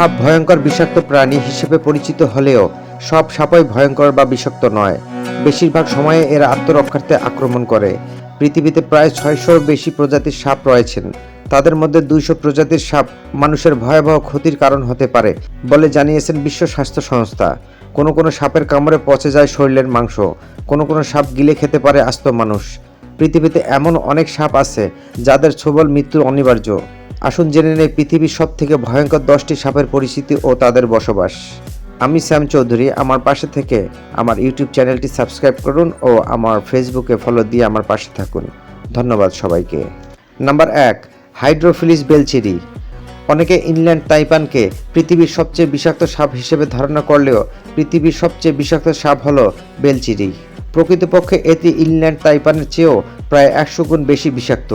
সাপ ভয়ঙ্কর বিষাক্ত প্রাণী হিসেবে পরিচিত হলেও সব সাপই ভয়ঙ্কর বা বিষাক্ত নয়। বেশিরভাগ সময়ে এরা আত্মরক্ষার্থে আক্রমণ করে। পৃথিবীতে প্রায় ছয়শোর বেশি প্রজাতির সাপ রয়েছেন। তাদের মধ্যে দুইশো প্রজাতির সাপ মানুষের ভয়াবহ ক্ষতির কারণ হতে পারে বলে জানিয়েছেন বিশ্ব স্বাস্থ্য সংস্থা। কোনো কোনো সাপের কামড়ে পচে যায় শরীরের মাংস, কোনো কোনো সাপ গিলে খেতে পারে আস্ত মানুষ। পৃথিবীতে এমন অনেক সাপ আছে যাদের ছবল মৃত্যু অনিবার্য। আসুন জেনে নেই পৃথিবীর সব থেকে ভয়ঙ্কর দশটি সাপের পরিচিতি ও তাদের বসবাস। আমি শ্যাম চৌধুরী, আমার পাশে থেকে আমার ইউটিউব চ্যানেলটি সাবস্ক্রাইব করুন ও আমার ফেসবুকে ফলো দিয়ে আমার পাশে থাকুন। ধন্যবাদ সবাইকে। নাম্বার এক, হাইড্রোফিলিস বেলচেরি অনেকে ইনল্যান্ড তাইপানকে পৃথিবীর সবচেয়ে বিষাক্ত সাপ হিসেবে ধারণা করলেও পৃথিবীর সবচেয়ে বিষাক্ত সাপ হলো বেলচিরি প্রকৃতপক্ষে এটি ইনল্যান্ড তাইপানের চেয়েও প্রায় একশো গুণ বেশি বিষাক্ত।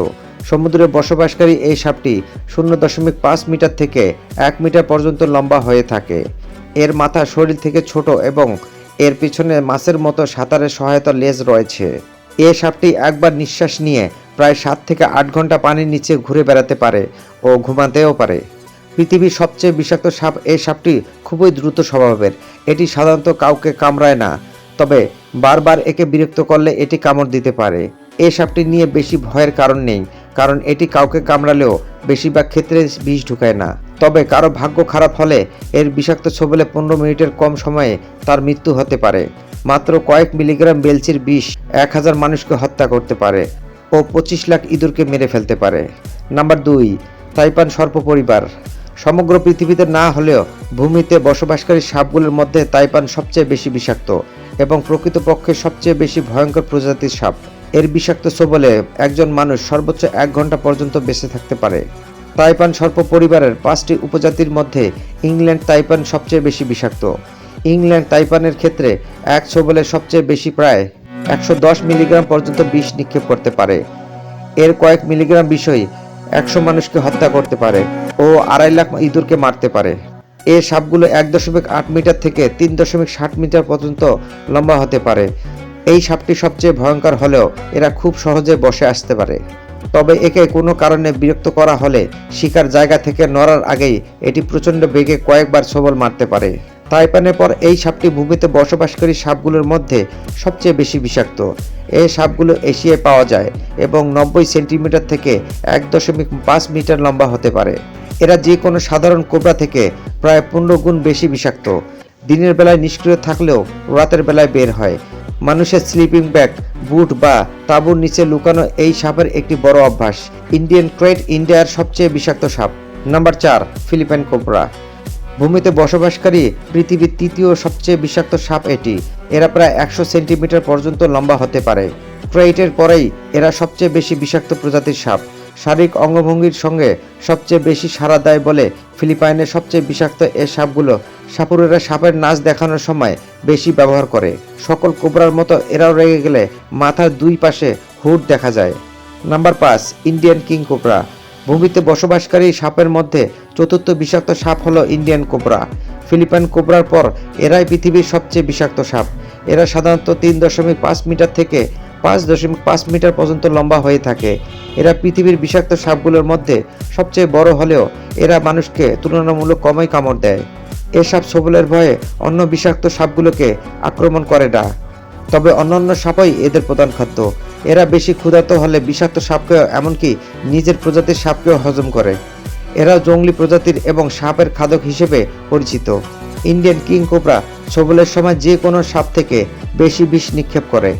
সমুদ্রে বসবাসকারী এই সাপটি শূন্য দশমিক পাঁচ মিটার থেকে এক মিটার পর্যন্ত লম্বা হয়ে থাকে। এর মাথা শরীর থেকে ছোট এবং এর পিছনে মাছের মতো সাঁতারের সহায়তা লেজ রয়েছে। এ সাপটি একবার নিঃশ্বাস নিয়ে প্রায় সাত থেকে আট ঘণ্টা পানির নিচে ঘুরে বেড়াতে পারে ও ঘুমাতেও পারে। পৃথিবীর সবচেয়ে বিষাক্ত সাপ এই সাপটি খুবই দ্রুত স্বভাবের। এটি সাধারণত কাউকে কামড়ায় না, তবে বারবার একে বিরক্ত করলে এটি কামড় দিতে পারে। এই সাপটি নিয়ে বেশি ভয়ের কারণ নেই কারণ এটি কাউকে কামড়ালেও বেশিরভাগ ক্ষেত্রে বিষ ঢুকায় না। তবে কারও ভাগ্য খারাপ হলে এর বিষাক্ত ছবলে পনেরো মিনিটের কম সময়ে তার মৃত্যু হতে পারে। মাত্র কয়েক মিলিগ্রাম বেলচির বিষ এক হাজার মানুষকে হত্যা করতে পারে ও পঁচিশ লাখ ইঁদুরকে মেরে ফেলতে পারে। নাম্বার দুই, তাইপান সর্প পরিবার সমগ্র পৃথিবীতে না হলেও ভূমিতে বসবাসকারী সাপগুলোর মধ্যে তাইপান সবচেয়ে বেশি বিষাক্ত এবং প্রকৃতপক্ষে সবচেয়ে বেশি ভয়ঙ্কর প্রজাতির সাপ। এর বিষাক্ত সবলে একজন মানুষ সর্বোচ্চ এক ঘণ্টা পর্যন্ত বেঁচে থাকতে পারে। তাইপান সর্প পরিবারের পাঁচটি উপজাতির মধ্যে ইংল্যান্ড তাইপান সবচেয়ে বেশি বিষাক্ত। ইংল্যান্ড তাইপানের ক্ষেত্রে এক ছবলে সবচেয়ে বেশি প্রায় একশো দশ মিলিগ্রাম পর্যন্ত বিষ নিক্ষেপ করতে পারে। এর কয়েক মিলিগ্রাম বিষই একশো মানুষকে হত্যা করতে পারে ও আড়াই লাখ ইঁদুরকে মারতে পারে। এই সাপগুলো এক দশমিক আট মিটার থেকে তিন দশমিক ষাট মিটার পর্যন্ত লম্বা হতে পারে। এই সাপটি সবচেয়ে ভয়ঙ্কর হলেও এরা খুব সহজে বসে আসতে পারে। তবে একে কোনো কারণে বিরক্ত করা হলে শিকার জায়গা থেকে নড়ার আগেই এটি প্রচণ্ড বেগে কয়েকবার সবল মারতে পারে। তাইপানের পর এই সাপটি ভূমিতে বসবাসকারী সাপগুলোর মধ্যে সবচেয়ে বেশি বিষাক্ত। এই সাপগুলো এশিয়ায় পাওয়া যায় এবং নব্বই সেন্টিমিটার থেকে এক দশমিক পাঁচ মিটার লম্বা হতে পারে। এরা যে কোনো সাধারণ কোবরা থেকে প্রায় পনেরো গুণ বেশি বিষাক্ত। দিনের বেলায় নিষ্ক্রিয় থাকলেও রাতের বেলায় বের হয়। মানুষের স্লিপিং ব্যাগ বুট বা তাঁবুর নিচে লুকানো এই সাপের একটি বড় অভ্যাস। ইন্ডিয়ান ক্রেট ইন্ডিয়ার সবচেয়ে বিষাক্ত সাপ। নাম্বার চার ফিলিপাইন কোবরা ভূমিতে বসবাসকারী পৃথিবীর তৃতীয় সবচেয়ে বিষাক্ত সাপ এটি। এরা প্রায় একশো সেন্টিমিটার পর্যন্ত লম্বা হতে পারে। ক্রেইটের পরেই এরা সবচেয়ে বেশি বিষাক্ত প্রজাতির সাপ। শারীরিক অঙ্গভঙ্গির সঙ্গে সবচেয়ে বেশি সাড়া দেয় বলে ফিলিপাইনের সবচেয়ে বিষাক্ত এ সাপগুলো সাপুরেরা সাপের নাচ দেখানোর সময় বেশি ব্যবহার করে। সকল কোবরার মতো এরাও রেগে গেলে মাথার দুই পাশে হুড দেখা যায়। নাম্বার পাঁচ, ইন্ডিয়ান কিং কোবরা। ভূমিতে বসবাসকারী সাপের মধ্যে চতুর্থ বিষাক্ত সাপ হলো ইন্ডিয়ান কোবরা। ফিলিপাইন কোবরার পর এরাই পৃথিবীর সবচেয়ে বিষাক্ত সাপ। এরা সাধারণত তিন দশমিক পাঁচ মিটার থেকে পাঁচ দশমিক পাঁচ মিটার পর্যন্ত লম্বা হয়ে থাকে। এরা পৃথিবীর বিষাক্ত সাপগুলোর মধ্যে সবচেয়ে বড় হলেও এরা মানুষকে তুলনামূলক কমই কামড় দেয়। এসব সবলের ভয়ে অন্য বিষাক্ত সাপগুলোকে আক্রমণ করে না। তবে অন্যান্য সাপই এদের প্রধান খাদ্য। এরা বেশি ক্ষুধার্ত হলে বিষাক্ত সাপকে এমনকি নিজের প্রজাতির সাপকেও হজম করে। এরা জঙ্গলি প্রজাতির এবং সাপের খাদক হিসেবে পরিচিত। ইন্ডিয়ান কিং কোবরা সবলের সময় যে কোনো সাপ থেকে বেশি বিষ নিক্ষেপ করে।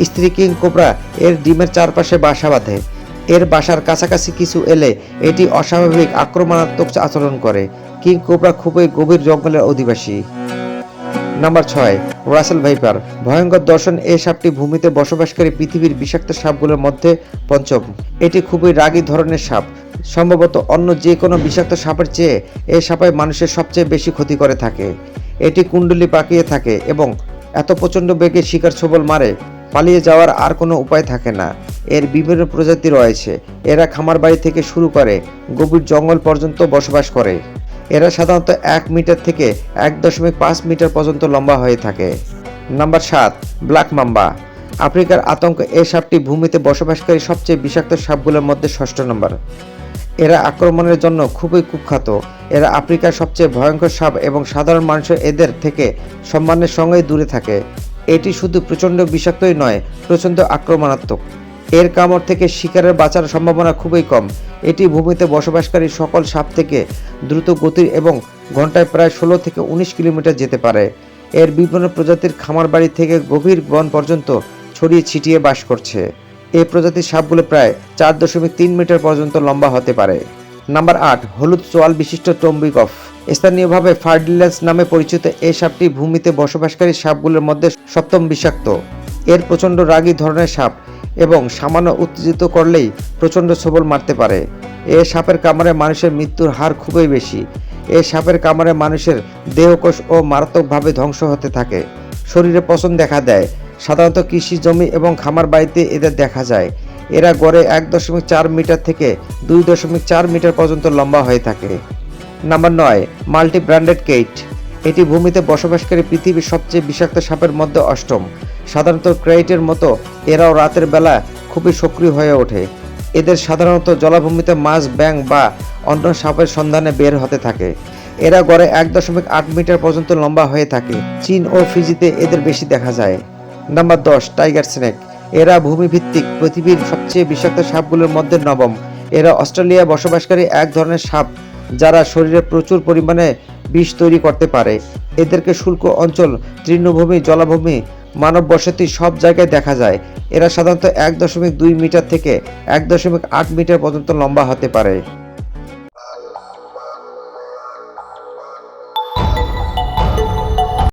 স্ত্রী কিং কোবরা এর ডিমের চারপাশে বাসা বাঁধে। এর বাসার কাছাকাছি কিছু এলে এটি অস্বাভাবিক আক্রমণাত্মক আচরণ করে। কিং কোবরা খুবই গভীর জঙ্গলের অধিবাসী। নাম্বার ছয়, রাসেল ভাইপার। ভয়ঙ্কর দর্শন এই সাপটি ভূমিতে বসবাসকারী পৃথিবীর বিষাক্ত সাপগুলোর মধ্যে পঞ্চম। এটি খুবই রাগী ধরনের সাপ। সম্ভবত অন্য যে কোনো বিষাক্ত সাপের চেয়ে এই সাপাই মানুষের সবচেয়ে বেশি ক্ষতি করে থাকে। এটি কুণ্ডলি পাকিয়ে থাকে এবং এত প্রচণ্ড বেগে শিকার ছবল মারে পালিয়ে যাওয়ার আর কোনো উপায় থাকে না। এর বিভিন্ন প্রজাতি রয়েছে। এরা খামার বাড়ি থেকে শুরু করে গভীর জঙ্গল পর্যন্ত বসবাস করে। এরা সাধারণত এক মিটার থেকে এক দশমিক পাঁচ মিটার পর্যন্ত লম্বা হয়ে থাকে। নাম্বার সাত, ব্ল্যাক মাম্বা। আফ্রিকার আতঙ্ক এই সাপটি ভূমিতে বসবাসকারী সবচেয়ে বিষাক্ত সাপগুলোর মধ্যে ষষ্ঠ নম্বর। এরা আক্রমণের জন্য খুবই কুখ্যাত। এরা আফ্রিকার সবচেয়ে ভয়ঙ্কর সাপ এবং সাধারণ মানুষের এদের থেকে সম্মানের সঙ্গেই দূরে থাকে। এটি শুধু প্রচণ্ড বিষাক্তই নয়, প্রচণ্ড আক্রমণাত্মক। এর কামড় থেকে শিকারের বাঁচার সম্ভাবনা খুবই কম। এটি ভূমিতে বসবাসকারী সকল সাপ থেকে দ্রুত গতির এবং ঘন্টায় প্রায় ষোলো থেকে উনিশ কিলোমিটার যেতে পারে। এর বিভিন্ন প্রজাতির খামার বাড়ি থেকে গভীর বন পর্যন্ত ছড়িয়ে ছিটিয়ে বাস করছে। এই প্রজাতির সাপগুলো প্রায় চার দশমিক তিন মিটার পর্যন্ত লম্বা হতে পারে। নাম্বার আট, হলুদ চোয়াল বিশিষ্ট টম্বিকফ স্থানীয়ভাবে ফার্ডিলেন্স নামে পরিচিত এই সাপটি ভূমিতে বসবাসকারী সাপগুলোর মধ্যে সপ্তম বিষাক্ত। এর প্রচণ্ড রাগী ধরনের সাপ এবং সামান্য উত্তেজিত করলেই প্রচণ্ড সবল মারতে পারে। এ সাপের কামড়ে মানুষের মৃত্যুর হার খুবই বেশি। এ সাপের কামড়ে মানুষের দেহকোষ ও মারাত্মকভাবে ধ্বংস হতে থাকে। শরীরে পচন দেখা দেয়। সাধারণত কৃষি জমি এবং খামার বাড়িতে এদের দেখা যায়। এরা গড়ে এক দশমিক চার মিটার থেকে দুই দশমিক চার মিটার পর্যন্ত লম্বা হয়ে থাকে। নাম্বার নয় মাল্টি ব্র্যান্ডেড কেইট। এটি ভূমিতে বসবাসকারী পৃথিবীর সবচেয়ে বিষাক্ত সাপের মধ্যে অষ্টম। সাধারণত ক্রেইটের মতো এরাও রাতের বেলা খুবই সক্রিয় হয়ে ওঠে। এদের সাধারণত জলাভূমিতে মাছ ব্যাং বা অন্য সাপের সন্ধানে বের হতে থাকে। এরা গড়ে এক দশমিক আট মিটার পর্যন্ত লম্বা হয়ে থাকে। চীন ও ফিজিতে এদের বেশি দেখা যায়। নাম্বার দশ, টাইগার স্নেক। এরা ভূমিভিত্তিক পৃথিবীর সবচেয়ে বিষাক্ত সাপগুলোর মধ্যে নবম। এরা অস্ট্রেলিয়ায় বসবাসকারী এক ধরনের সাপ, যারা শরীরে প্রচুর পরিমাণে বিষ তৈরি করতে পারে। এদেরকে শুল্ক অঞ্চল, তৃণভূমি, জলাভূমি মানব বসতি সব জায়গায় দেখা যায়। এরা সাধারণত এক দশমিক দুই মিটার থেকে এক দশমিক আট মিটার পর্যন্ত লম্বা হতে পারে।